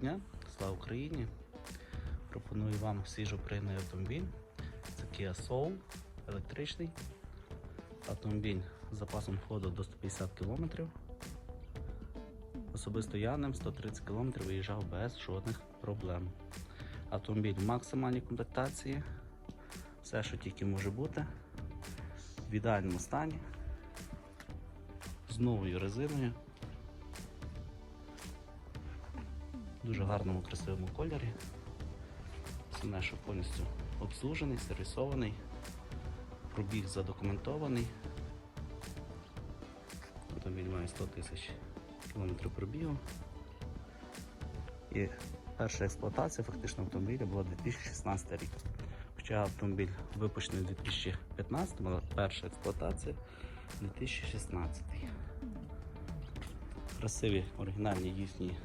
Дня, слава Україні! Пропоную вам свіжоприйний автомобіль. Це Kia Soul, електричний автомобіль з запасом ходу до 150 км. Особисто я ним 130 км виїжджав без жодних проблем. Автомобіль в максимальній комплектації, все, що тільки може бути, в ідеальному стані, з новою резиною. Дуже гарному красивому кольорі. Що повністю обслужений, сервісований, пробіг задокументований. Автомобіль має 100 тисяч кілометрів пробігу. І перша експлуатація фактично автомобіля була 2016 рік. Хоча автомобіль випущений у 2015, але перша експлуатація 2016. Красиві оригінальні їхні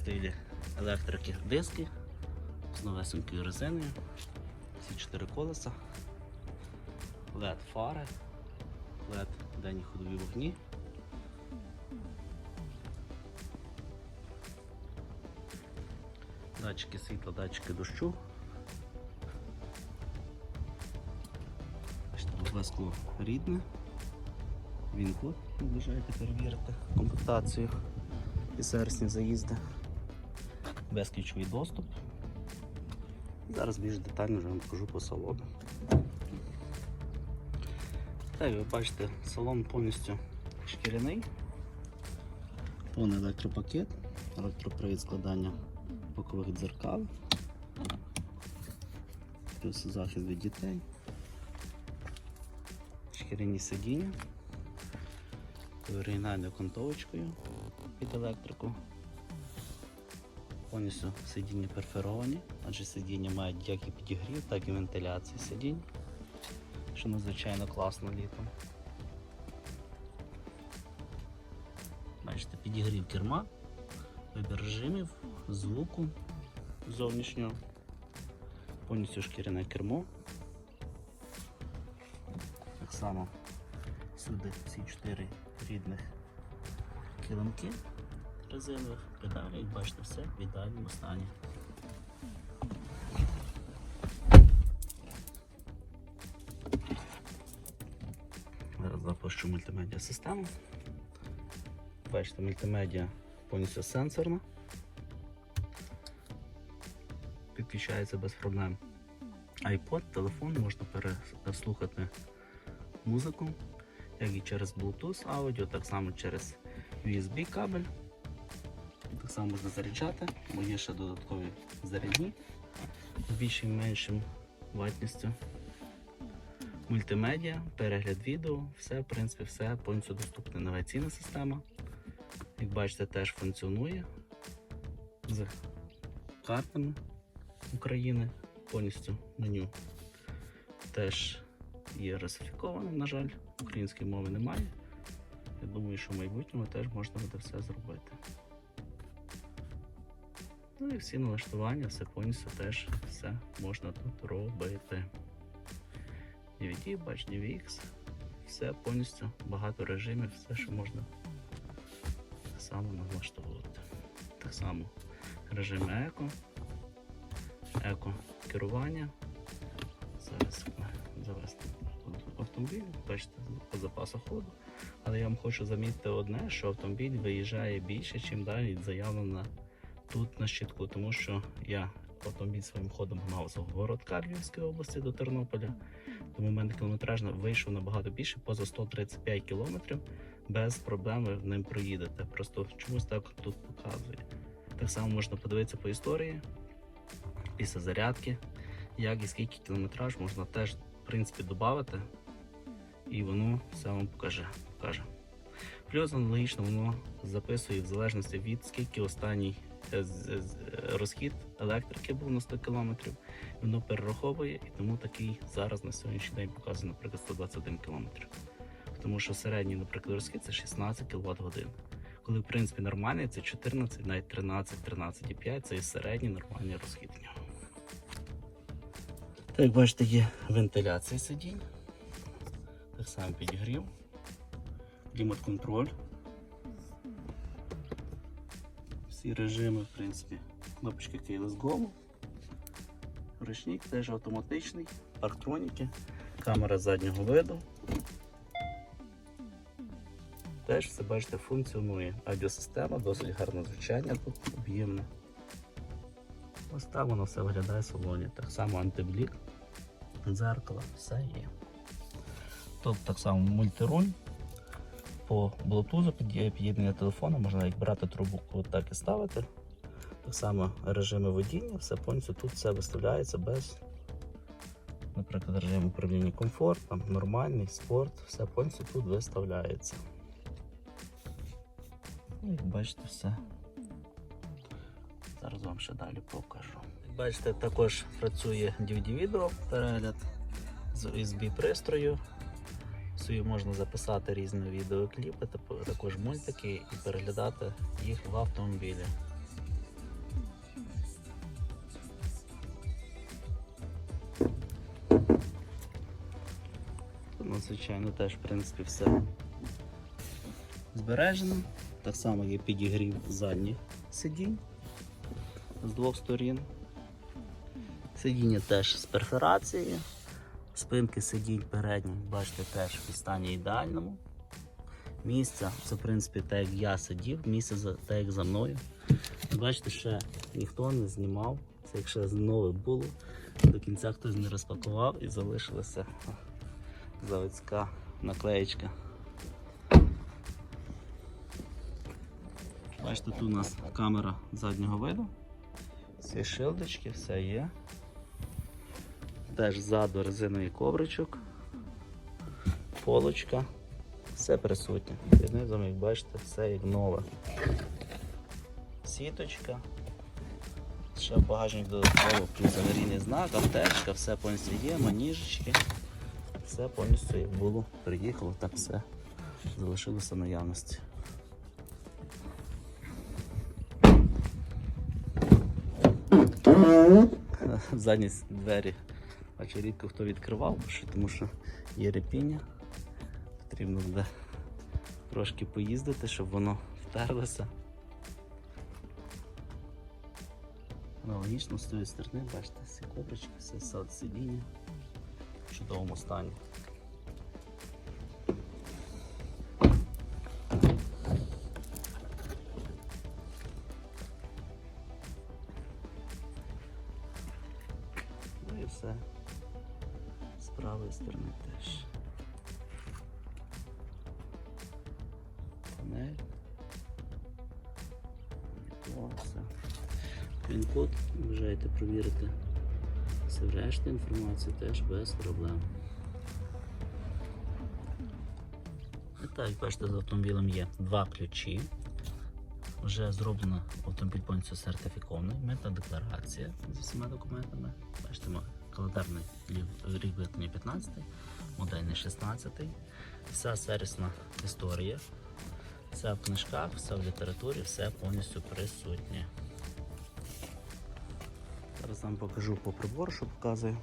стилі електрики диски з новесенькою резиною. Всі чотири колеса, LED фари, LED денні ходові вогні. Датчики світла, датчики дощу. Бачите, Лобове скло рідне. Він код, бажаєте перевірити комплектацію і сервісні заїзди. Безключовий доступ. Зараз більш детально вже вам покажу по салону. Так, ви бачите, салон повністю шкіряний, повний електропакет, електропривід складання бокових дзеркал, плюс захист від дітей, шкіряні сидіння, оригінальною окантовочкою під електрику. Повністю сидіння перферовані, адже сидіння мають як і підігрів, так і вентиляцію сидінь, що надзвичайно класно літом. Бачите, підігрів керма, вибір режимів, звуку зовнішнього, повністю шкіряне кермо. Так само сюди всі чотири рідних килимки резинових педалі, як бачите, все в ідеальному стані. Зараз запущу мультимедіа систему. Бачите, мультимедіа повністю сенсорна. Підключається без проблем. iPod, телефон можна переслухати музику, як і через Bluetooth аудіо, так само через USB кабель. Так само можна заряджати, бо є ще додаткові зарядні з більшим меншим ватністю. Мультимедіа, перегляд відео, все, в принципі, все повністю доступне. Навігаційна система. Як бачите, теж функціонує з картами України, повністю меню теж є русифіковане, на жаль, української мови немає. Я думаю, що в майбутньому теж можна буде все зробити. Ну і всі налаштування, все повністю теж все можна тут робити. DVD, бач, DVX, все повністю, багато режимів, все, що можна так само налаштовувати. Так само режим еко, еко керування. Зараз завести автомобіль, бачите, по запасу ходу. Але я вам хочу замітити одне, що автомобіль виїжджає більше, чим далі заявлено тут на щитку, тому що я автомобіль своїм ходом гнав з городка Львівської області до Тернополя. Тому в мене кілометраж вийшов набагато більше, поза 135 кілометрів. Без проблем ви ним проїдете. Просто чомусь так тут показує. Так само можна подивитися по історії після зарядки, як і скільки кілометраж можна теж в принципі додати, і воно все вам покаже. покаже. Плюс аналогічно воно записує в залежності від скільки останній розхід електрики був на 100 км, воно перераховує і тому такий зараз на сьогоднішній день показує, наприклад, 121 км. Тому що середній, наприклад, розхід це 16 кВт годин. Коли в принципі нормальний це 14, навіть 13, 13,5 це і середній нормальний розхід в нього. Так, бачите, є вентиляція сидінь. Так само підігрів, клімат-контроль. Всі режими, в принципі, кнопочки Keyless Go. Ручник теж автоматичний, парктроніки, камера заднього виду. Теж все бачите, функціонує. Аудіосистема, досить гарне звучання тут об'ємне. Ось так воно все виглядає в салоні. Так само антиблік, дзеркало, все є. Тут так само мультируль. По Bluetooth під'єднання телефону можна як брати трубку, так і ставити. Так само режими водіння, все повністю тут все виставляється без, наприклад, режим управління комфорт, нормальний, спорт, все повністю тут виставляється. Ну, як бачите, все. Зараз вам ще далі покажу. Як бачите, також працює DVD-відео перегляд з USB Собі можна записати різні відеокліпи, типу, також мультики і переглядати їх в автомобілі. Ну, звичайно, теж в принципі все збережено. Так само є підігрів задніх сидінь з двох сторін. Сидіння теж з перфорацією. Спинки сидінь передні, бачите, теж в стані ідеальному. Місце, це в принципі так як я сидів, місце за так як за мною. Бачите, ще ніхто не знімав. Це якщо нове було, до кінця хтось не розпакував і залишилася заводська наклеєчка. Бачите, тут у нас камера заднього виду. Всі шилдочки, все є. Теж ззаду резиновий ковричок, полочка, все присутнє. Під низом, як бачите, все як нове. Сіточка. Ще багажник додатково плюс аварійний знак, аптечка, все повністю є, маніжечки. Все повністю як було, приїхало, так все залишилося наявності. Задні двері бачу, рідко хто відкривав, тому що є репіння. Потрібно буде трошки поїздити, щоб воно втерлося. Аналогічно з тієї сторони, бачите, всі коврички, все сад сидіння в чудовому стані. Сторони теж. Пін-код бажаєте провірити. Все решта інформації теж без проблем. І так, бачите, з автомобілем є два ключі. Вже зроблено автомобіль повністю сертифікований, митна декларація зі всіма документами. Бачите, календарний рік виготовлення 15, модельний 16. Вся сервісна історія. Все в книжках, все в літературі, все повністю присутнє. Зараз вам покажу по прибору, що показує,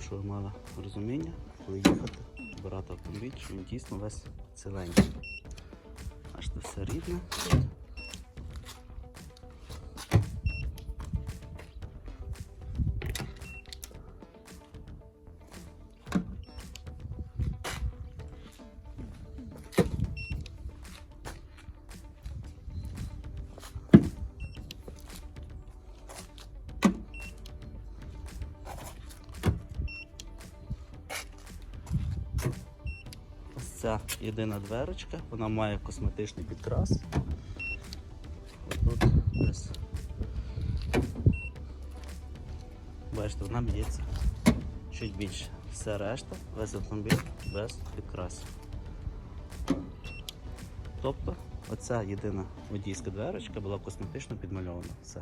щоб ви мали розуміння, коли їхати, збирати автомобіль, що він дійсно весь ціленький. Бачите, все рідне. Тут. Ця єдина дверочка, вона має косметичний підкрас. Отут десь. Бачите, вона б'ється чуть більше. Все решта, весь автомобіль без підкрасів. Тобто оця єдина водійська дверочка була косметично підмальована. Все.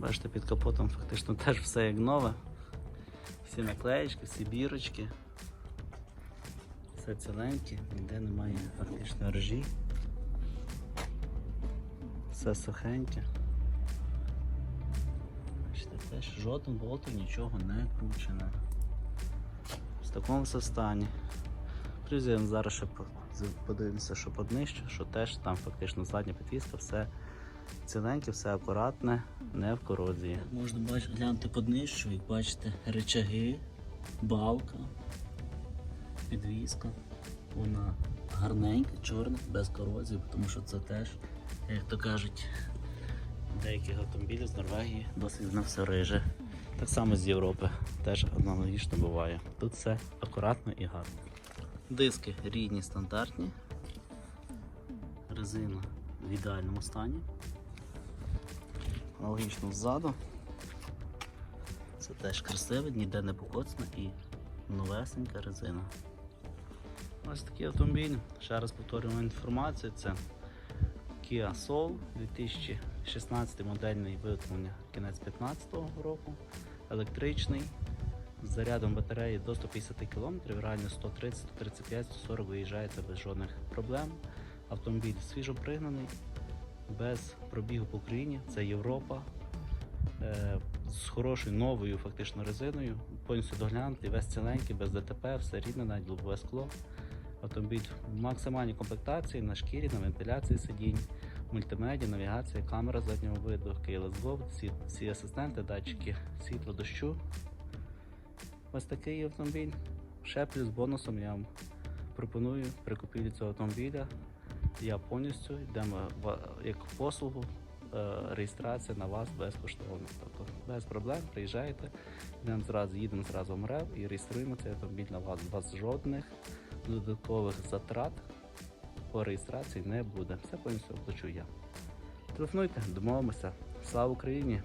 Бачите, під капотом фактично теж все як нове. Всі наклеєчки, всі бірочки. Все ціленьке, ніде немає фактично ржі. Все сухеньке. Бачите, теж жодним болтом нічого не кручене. В такому все стані. Приїздимо зараз ще подивимося, що поднижче, що теж там фактично задня підвіска, все ціленьке, все акуратне, не в корозії. Можна глянути поднижчу, як бачите, речаги, балка, підвіска. Вона гарненька, чорна, без корозії, тому що це теж, як то кажуть, деяких автомобілів з Норвегії досить на все риже. Так само з Європи теж аналогічно буває. Тут все акуратно і гарно. Диски рідні, стандартні. Резина в ідеальному стані. Аналогічно ззаду. Це теж красиве, ніде не покоцано і новесенька резина. Ось такий автомобіль. Ще раз повторюємо інформацію. Це Kia Soul 2016 модельний виготовлення кінець 2015 року. Електричний. З зарядом батареї до 150 км, реально 130, 135, 140 виїжджаєте без жодних проблем. Автомобіль свіжо пригнаний, без пробігу по Україні. Це Європа. Е, з хорошою новою фактично резиною, повністю доглянутий, весь ціленький, без ДТП, все рідне, навіть лобове скло. Автомобіль в максимальній комплектації на шкірі, на вентиляції сидінь, мультимедіа, навігація, камера заднього виду, Keyless всі, всі асистенти, датчики світло дощу. Ось такий автомобіль. Ще плюс бонусом я вам пропоную при купівлі цього автомобіля. Я повністю йдемо як послугу е, реєстрація на вас безкоштовно. Тобто без проблем приїжджаєте, йдемо зразу, їдемо зразу в МРЕВ і реєструємо цей автомобіль на вас. Вас жодних додаткових затрат по реєстрації не буде. Все повністю оплачу я. Телефонуйте, домовимося. Слава Україні!